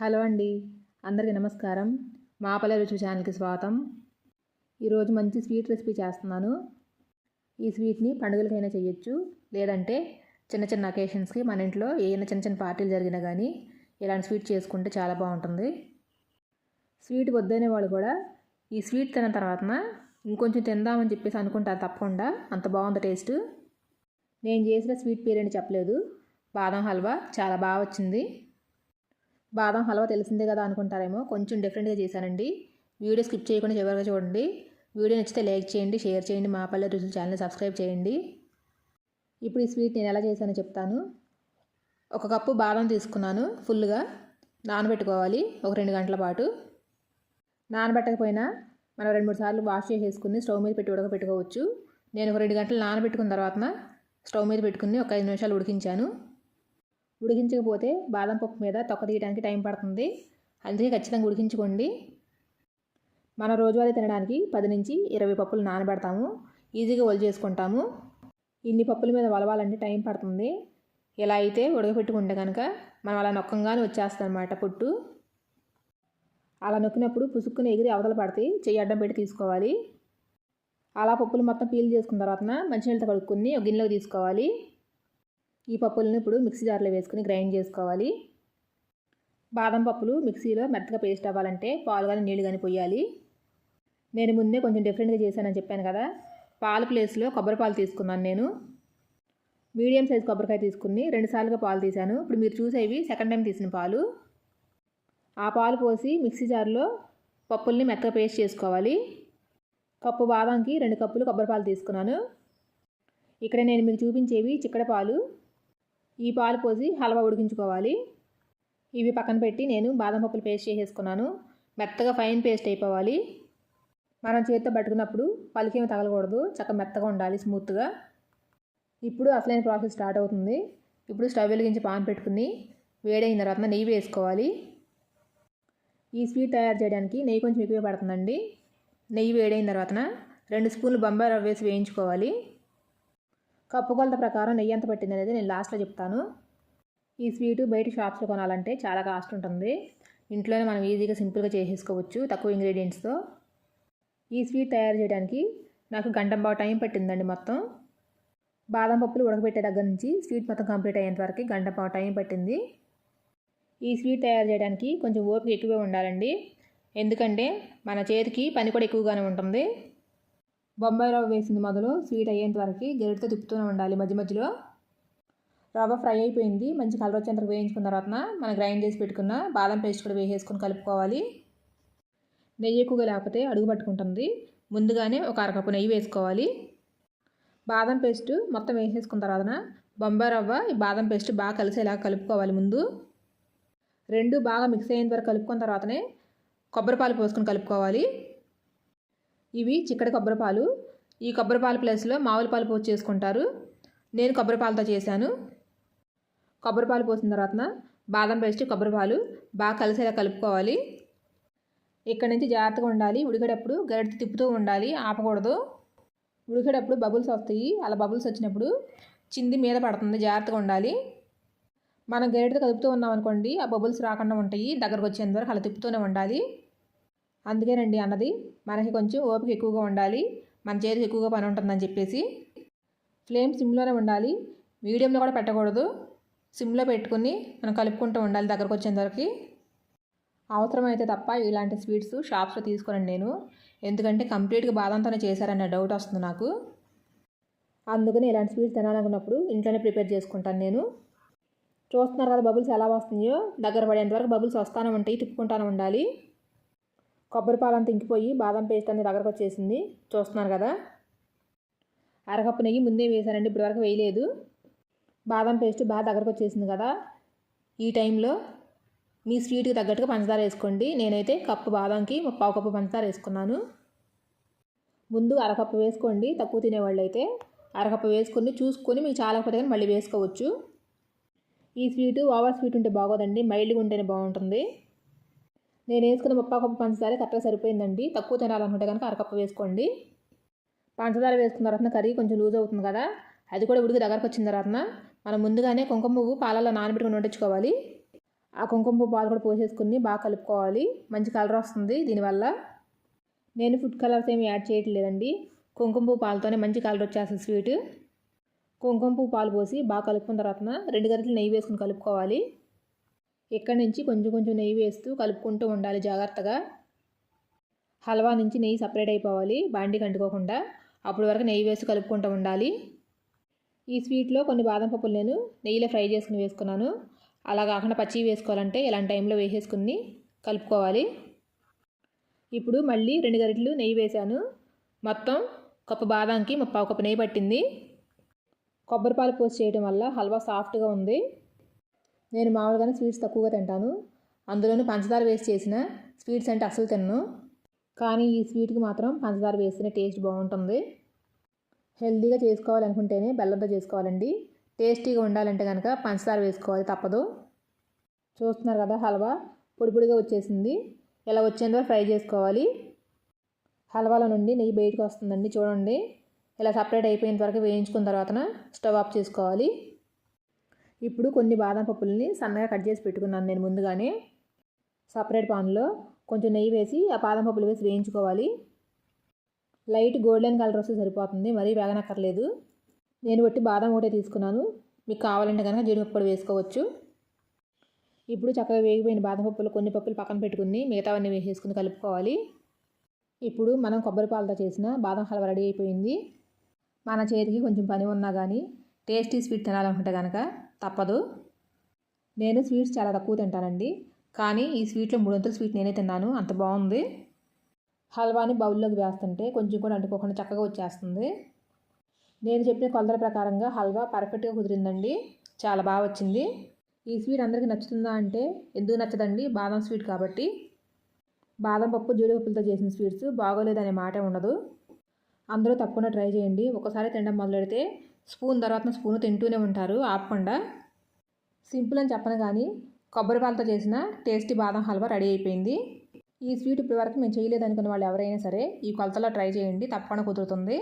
Hello అండి. అందరికీ నమస్కారం. మాపల రుచి ఛానల్కి స్వాగతం. ఈరోజు మంచి స్వీట్ రెసిపీ చేస్తున్నాను. ఈ స్వీట్ని పండుగలకైనా చేయొచ్చు లేదంటే చిన్న చిన్న అకేషన్స్కి మన ఇంట్లో ఏమైనా చిన్న చిన్న పార్టీలు జరిగినా కానీ ఇలాంటి స్వీట్ చేసుకుంటే చాలా బాగుంటుంది. స్వీట్ వద్దనే వాళ్ళు కూడా ఈ స్వీట్ తిన్న తర్వాత ఇంకొంచెం తిందామని చెప్పేసి అనుకుంటారు తప్పకుండా. అంత బాగుంది టేస్ట్. నేను చేసిన స్వీట్ పేరేంటి చెప్పలేదు. బాదం హల్వా చాలా బాగా వచ్చింది. బాదం హల్వా తెలిసిందే కదా అనుకుంటారేమో. కొంచెం డిఫరెంట్గా చేశానండి. వీడియో స్కిప్ చేయకుండా చివరిగా చూడండి. వీడియో నచ్చితే లైక్ చేయండి షేర్ చేయండి మా పల్లె రుచులు ఛానల్ సబ్స్క్రైబ్ చేయండి. ఇప్పుడు ఈ స్వీట్ నేను ఎలా చేశానో చెప్తాను. ఒక కప్పు బాదం తీసుకున్నాను ఫుల్గా నానబెట్టుకోవాలి ఒక రెండు గంటల పాటు. నానబెట్టకపోయినా మనం రెండు మూడు సార్లు వాష్ చేసేసుకుని స్టవ్ మీద పెట్టి ఉడకపెట్టుకోవచ్చు నేను ఒక రెండు గంటలు నానబెట్టుకున్న తర్వాత స్టవ్ మీద పెట్టుకుని ఒక ఐదు నిమిషాలు ఉడికించాను. ఉడికించకపోతే బాదం పప్పు మీద తొక్క తీయడానికి టైం పడుతుంది. అందుకే ఖచ్చితంగా ఉడికించుకోండి. మన రోజువారీ తినడానికి పది నుంచి ఇరవై పప్పులు నానబెడతాము. ఈజీగా ఒలి చేసుకుంటాము. ఇన్ని పప్పుల మీద వలవాలంటే టైం పడుతుంది. ఇలా అయితే ఉడకపెట్టుకుంటే కనుక మనం అలా నొక్కంగానే వచ్చేస్తుంది అనమాట పుట్టు. అలా నొక్కినప్పుడు పుసుక్కుని ఎగిరి అవతల పడితే చెయ్యి అడ్డం పెట్టి తీసుకోవాలి. అలా పప్పులు మొత్తం పీల్ చేసుకున్న తర్వాత మంచినీళ్ళతో కడుక్కుని ఒక గిన్నెలోకి తీసుకోవాలి. ఈ పప్పులను ఇప్పుడు మిక్సీ జార్లో వేసుకుని గ్రైండ్ చేసుకోవాలి. బాదం పప్పులు మిక్సీలో మెత్తగా పేస్ట్ అవ్వాలంటే పాలు కానీ నీళ్ళు కానీ పోయాలి. నేను ముందే కొంచెం డిఫరెంట్గా చేశానని చెప్పాను కదా. పాలు ప్లేస్లో కొబ్బరి పాలు తీసుకున్నాను నేను. మీడియం సైజ్ కొబ్బరికాయ తీసుకుని రెండుసార్లుగా పాలు తీశాను. ఇప్పుడు మీరు చూసేవి సెకండ్ టైం తీసిన పాలు. ఆ పాలు పోసి మిక్సీ జార్లో పప్పుల్ని మెత్తగా పేస్ట్ చేసుకోవాలి. కప్పు బాదంకి రెండు కప్పులు కొబ్బరి పాలు తీసుకున్నాను. ఇక్కడ నేను మీకు చూపించేవి చిక్కడ పాలు ఈ పాలు పోసి హల్వా ఉడికించుకోవాలి. ఇవి పక్కన పెట్టి నేను బాదం పప్పులు పేస్ట్ చేసేసుకున్నాను. మెత్తగా ఫైన్ పేస్ట్ అయిపోవాలి. మనం చేతితో పట్టుకున్నప్పుడు పలికేమి తగలకూడదు. చక్క మెత్తగా ఉండాలి స్మూత్గా. ఇప్పుడు అసలైన ప్రాసెస్ స్టార్ట్ అవుతుంది. ఇప్పుడు స్టవ్ వెలిగించి పాన్ పెట్టుకుని వేడైన తర్వాత నెయ్యి వేసుకోవాలి. ఈ స్వీట్ తయారు చేయడానికి నెయ్యి కొంచెం ఎక్కువ పడుతుందండి. నెయ్యి వేడైన తర్వాత రెండు స్పూన్లు బొంబాయి రవ్వ వేసి వేయించుకోవాలి. కప్పు కొలత ప్రకారం నెయ్యి ఎంత పట్టింది అనేది నేను లాస్ట్లో చెప్తాను. ఈ స్వీటు బయట షాప్స్లో కొనాలంటే చాలా కాస్ట్ ఉంటుంది. ఇంట్లోనే మనం ఈజీగా సింపుల్గా చేసేసుకోవచ్చు తక్కువ ఇంగ్రీడియంట్స్తో ఈ స్వీట్ తయారు చేయడానికి నాకు గంట టైం పట్టిందండి మొత్తం. బాదం పప్పులు ఉడకబెట్టే దగ్గర నుంచి స్వీట్ మొత్తం కంప్లీట్ అయ్యేంత వరకు గంట బాగా టైం పట్టింది. ఈ స్వీట్ తయారు చేయడానికి కొంచెం ఓపిక ఎక్కువే ఉండాలండి. ఎందుకంటే మన చేతికి పని కూడా ఎక్కువగానే ఉంటుంది. బొంబాయి రవ్వ వేసింది మొదలు స్వీట్ అయ్యేంత వరకు గరిటతో తిప్పుతూనే ఉండాలి మధ్య మధ్యలో. రవ్వ ఫ్రై అయిపోయింది మంచి కలర్ వచ్చేంత వేయించుకున్న తర్వాత మనం గ్రైండ్ చేసి పెట్టుకున్న బాదం పేస్ట్ కూడా వేసేసుకొని కలుపుకోవాలి. నెయ్యి ఎక్కువగా లేకపోతే అడుగు పట్టుకుంటుంది. ముందుగానే ఒక అరకప్పు నెయ్యి వేసుకోవాలి. బాదం పేస్ట్ మొత్తం వేసేసుకున్న తర్వాత బొంబాయి రవ్వ ఈ బాదం పేస్ట్ బాగా కలిసేలా కలుపుకోవాలి ముందు. రెండు బాగా మిక్స్ అయ్యేంత వరకు కలుపుకున్న తర్వాతనే కొబ్బరి పాలు పోసుకొని కలుపుకోవాలి. ఇవి చిక్కడి కొబ్బరి పాలు. ఈ కొబ్బరి పాలు ప్లేస్లో మామూలు పాలు పోసి చేసుకుంటారు. నేను కొబ్బరి పాలతో చేశాను. కొబ్బరి పాలు పోసిన తర్వాత బాదం పేస్ట్ కొబ్బరి పాలు బాగా కలిసేలా కలుపుకోవాలి. ఇక్కడ నుంచి జాగ్రత్తగా ఉండాలి. ఉడికేటప్పుడు గరిటె తిప్పుతూ ఉండాలి. ఆపకూడదు. ఉడికేటప్పుడు బబుల్స్ వస్తాయి. అలా బబుల్స్ వచ్చినప్పుడు చింది మీద పడుతుంది. జాగ్రత్తగా ఉండాలి. మనం గరిటెతో కలుపుతూ ఉన్నాం అనుకోండి ఆ బబుల్స్ రాకుండా ఉంటాయి. దగ్గరకు వచ్చేంత వరకు అలా తిప్పుతూనే ఉండాలి. అందుకేనండి అన్నది మనకి కొంచెం ఓపిక ఎక్కువగా ఉండాలి మన చేతికి ఎక్కువగా పని ఉంటుందని చెప్పేసి. ఫ్లేమ్ సిమ్లోనే ఉండాలి మీడియంలో కూడా పెట్టకూడదు సిమ్లో పెట్టుకుని మనం కలుపుకుంటూ ఉండాలి దగ్గరకు వచ్చేంతవరకు. అవసరమైతే తప్ప ఇలాంటి స్వీట్స్ షాప్స్లో తీసుకోనండి నేను ఎందుకంటే కంప్లీట్గా బాదంతోనే చేశారన్న డౌట్ వస్తుంది నాకు. అందుకని ఇలాంటి స్వీట్స్ తినాలనుకున్నప్పుడు ఇంట్లోనే ప్రిపేర్ చేసుకుంటాను నేను. చూస్తున్నారు కదా బబుల్స్ ఎలా వస్తున్నాయో దగ్గర పడేంత వరకు బబుల్స్ వస్తానే ఉంటాయి తిప్పుకుంటానే ఉండాలి. కొబ్బరి పాలు ఇంకిపోయి బాదం పేస్ట్ అనేది దగ్గరకు వచ్చేసింది. చూస్తున్నారు కదా? అరకప్పు నెయ్యి ముందే వేసానండి ఇప్పటి వరకు వేయలేదు. బాదం పేస్ట్ బాగా దగ్గరకు వచ్చేసింది కదా ఈ టైంలో. మీ స్వీట్కి తగ్గట్టుగా పంచదార వేసుకోండి. నేనైతే కప్పు బాదంకి పావు కప్పు పంచదార వేసుకున్నాను. ముందు అరకప్పు వేసుకోండి తక్కువ తినేవాళ్ళు అయితే అరకప్పు వేసుకొని చూసుకొని మీకు చాలకపోతే కానీ మళ్ళీ వేసుకోవచ్చు. ఈ స్వీటు ఓవర్ స్వీట్ ఉంటే బాగోదండి. మైల్డ్గా ఉంటేనే బాగుంటుంది. నేను వేసుకున్న ముప్పావు కప్పు పంచదార కరెక్ట్గా సరిపోయిందండి. తక్కువ తినాలనుకుంటే కనుక అరకప్పు వేసుకోండి. పంచదార వేసుకున్న తర్వాత కర్రీ కొంచెం లూజ్ అవుతుంది కదా అది కూడా ఉడికి దగ్గరకు వచ్చిన తర్వాత మనం ముందుగానే కుంకుమ పువ్వు పాలల్లో నానబెట్టుకుని వండించుకోవాలి. ఆ కుంకుమ పువ్వు పాలు కూడా పోసేసుకుని బాగా కలుపుకోవాలి. మంచి కలర్ వస్తుంది దీనివల్ల. నేను ఫుడ్ కలర్స్ ఏమి యాడ్ చేయట్లేదండి. కుంకుమ పువ్వు పాలతోనే మంచి కలర్ వచ్చేస్తుంది స్వీట్. కుంకుమ పువ్వు పాలు పోసి బాగా కలుపుకున్న తర్వాత రెండు గరిటలు నెయ్యి వేసుకుని కలుపుకోవాలి. ఇక్కడి నుంచి కొంచెం కొంచెం నెయ్యి వేస్తూ కలుపుకుంటూ ఉండాలి జాగ్రత్తగా. హల్వా నుంచి నెయ్యి సపరేట్ అయిపోవాలి బాండికి అంటుకోకుండా అప్పటి వరకు నెయ్యి వేసి కలుపుకుంటూ ఉండాలి. ఈ స్వీట్లో కొన్ని బాదం పప్పులు నేను నెయ్యిలో ఫ్రై చేసుకుని వేసుకున్నాను. అలా కాకుండా పచ్చి వేసుకోవాలంటే ఇలాంటి టైంలో వేసేసుకుని కలుపుకోవాలి. ఇప్పుడు మళ్ళీ రెండు గరిటెలు నెయ్యి వేశాను. మొత్తం కప్పు బాదాంకి ముప్పావు కప్పు నెయ్యి పట్టింది. కొబ్బరి పాలు పోసి చేయడం వల్ల హల్వా సాఫ్ట్గా ఉంది. నేను మామూలుగానే స్వీట్స్ తక్కువగా తింటాను. అందులోనూ పంచదార వేసి చేసిన స్వీట్స్ అంటే అసలు తినను. కానీ ఈ స్వీట్కి మాత్రం పంచదార వేస్తేనే టేస్ట్ బాగుంటుంది. హెల్తీగా చేసుకోవాలనుకుంటేనే బెల్లంతో చేసుకోవాలండి. టేస్టీగా ఉండాలంటే కనుక పంచదార వేసుకోవాలి తప్పదు. చూస్తున్నారు కదా హల్వా పొడి పొడిగా వచ్చేసింది. ఇలా వచ్చేంత ఫ్రై చేసుకోవాలి. హల్వాలో నుండి నెయ్యి బయటకు వస్తుందండి చూడండి. ఇలా సపరేట్ అయిపోయిన వరకు వేయించుకున్న తర్వాత స్టవ్ ఆఫ్ చేసుకోవాలి. ఇప్పుడు కొన్ని బాదం పప్పుల్ని సన్నగా కట్ చేసి పెట్టుకున్నాను నేను ముందుగానే. సపరేట్ పాన్లో కొంచెం నెయ్యి వేసి ఆ బాదం పప్పులు వేసి వేయించుకోవాలి. లైట్ గోల్డెన్ కలర్ వస్తే సరిపోతుంది మరీ వేగనక్కర్లేదు. నేను బట్టి బాదం ఒకటే తీసుకున్నాను. మీకు కావాలంటే కనుక జీడిపప్పు కూడా వేసుకోవచ్చు. ఇప్పుడు చక్కగా వేగిపోయిన బాదం పప్పులు కొన్ని పప్పులు పక్కన పెట్టుకుని మిగతావన్నీ వేసేసుకుని కలుపుకోవాలి. ఇప్పుడు మనం కొబ్బరి పాలతో చేసిన బాదం హల్వా రెడీ అయిపోయింది. మన చేతికి కొంచెం పని ఉన్నా కానీ టేస్టీ స్వీట్ తినాలనుకుంటే కనుక తప్పదు. నేను స్వీట్స్ చాలా తక్కువ తింటానండి. కానీ ఈ స్వీట్లో మూడొంతుల స్వీట్ నేనే తిన్నాను. అంత బాగుంది. హల్వాని బౌల్లోకి వేస్తుంటే కొంచెం కూడా అంటుకోకుండా చక్కగా వచ్చేస్తుంది. నేను చెప్పిన కొలతల ప్రకారంగా హల్వా పర్ఫెక్ట్గా కుదిరిందండి. చాలా బాగా వచ్చింది. ఈ స్వీట్ అందరికీ నచ్చుతుందా అంటే ఎందుకు నచ్చదండి? బాదం స్వీట్ కాబట్టి. బాదం పప్పు జీడిపప్పులతో చేసిన స్వీట్స్ బాగోలేదనే మాట ఉండదు. అందరూ తప్పకుండా ట్రై చేయండి. ఒకసారి తినడం మొదలెడితే స్పూన్ తర్వాత స్పూన్ తింటూనే ఉంటారు ఆపకుండా. సింపుల్ అని చెప్పను కానీ కొబ్బరి పాలతో చేసిన టేస్టీ బాదం హల్వా రెడీ అయిపోయింది. ఈ స్వీట్ ఇప్పటివరకు మేము చేయలేదు అనుకున్న వాళ్ళు ఎవరైనా సరే ఈ కొలతలో ట్రై చేయండి తప్పకుండా కుదురుతుంది.